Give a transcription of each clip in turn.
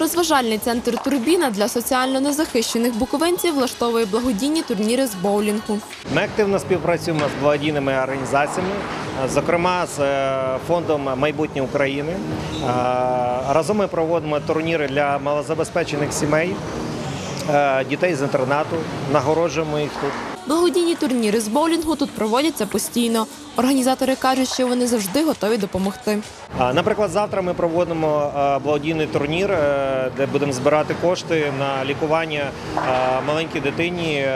Розважальний центр Турбіна для соціально незахищених буковинців влаштовує благодійні турніри з боулінгу. Ми активно співпрацюємо з благодійними організаціями, зокрема з е, фондом майбутнє України. Е, Разом ми проводимо турніри для малозабезпечених сімей, дітей з інтернату, нагороджуємо їх тут. Благодійні турніри з боулінгу тут проводяться постійно. Організатори кажуть, що вони завжди готові допомогти. Наприклад, завтра ми проводимо е, благодійний турнір, е, де будемо збирати кошти на лікування е, маленькій дитині.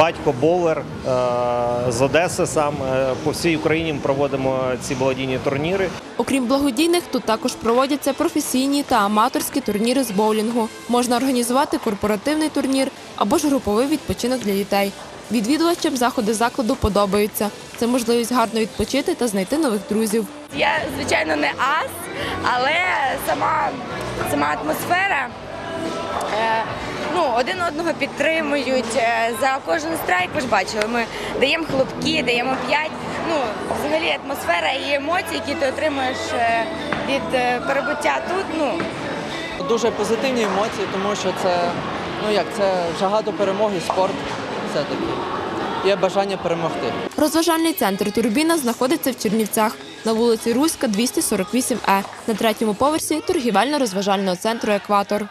Батько Болер е, з Одеси сам Е, по всій Україні ми проводимо ці благодійні турніри. Окрім благодійних, тут також проводяться професійні та аматорські турніри з боулінгу. Можна організувати корпоративний турнір або ж груповий відпочинок для дітей. Відвідувачам заходи закладу подобаються. Це можливість гарно відпочити та знайти нових друзів. Я, звичайно, не ас, але сама, сама атмосфера. Е, ну, один одного підтримують. Е, за кожен страйк, ви ж бачили, ми даємо хлопки, даємо п'ять. Ну, взагалі атмосфера і емоції, які ти отримуєш е, від е, перебуття тут. Ну, Дуже позитивні емоції, тому що це, ну як, це жага до перемоги, спорт все-таки. Є бажання перемогти. Розважальний центр Турбіна знаходиться в Чернівцях на вулиці Руська, 248Е, на третьому поверсі торгівельно-розважального центру Екватор.